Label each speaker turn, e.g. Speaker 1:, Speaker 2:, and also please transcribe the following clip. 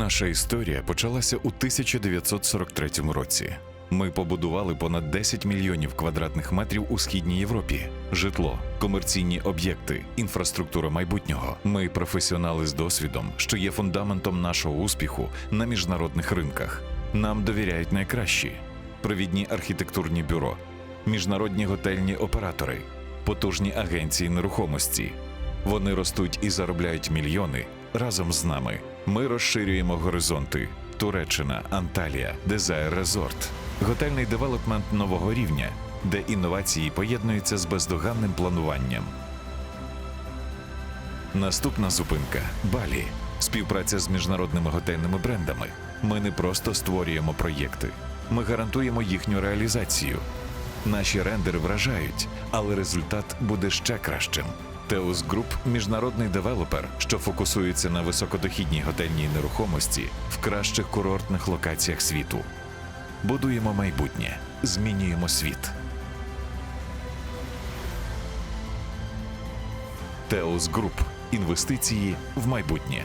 Speaker 1: Наша історія почалася у 1943 році. Ми побудували понад 10 мільйонів квадратних метрів у східній Європі, житло, комерційні об'єкти, інфраструктура майбутнього. Ми професіонали з досвідом, що є фундаментом нашого успіху на міжнародних ринках. Нам довіряють найкращі провідні архітектурні бюро, міжнародні готельні оператори, потужні агенції нерухомості. Вони ростуть і заробляють мільйони разом з нами. Ми розширюємо горизонти. Туреччина, Анталія, Дезайр Резорт, готельний девелопмент нового рівня, де інновації поєднуються з бездоганним плануванням. Наступна зупинка Балі. Співпраця з міжнародними готельними брендами. Ми не просто створюємо проєкти, ми гарантуємо їхню реалізацію. Наші рендери вражають, але результат буде ще кращим. Теус Груп міжнародний девелопер, що фокусується на високодохідній готельній нерухомості в кращих курортних локаціях світу. Будуємо майбутнє, змінюємо світ. Теус Груп інвестиції в майбутнє.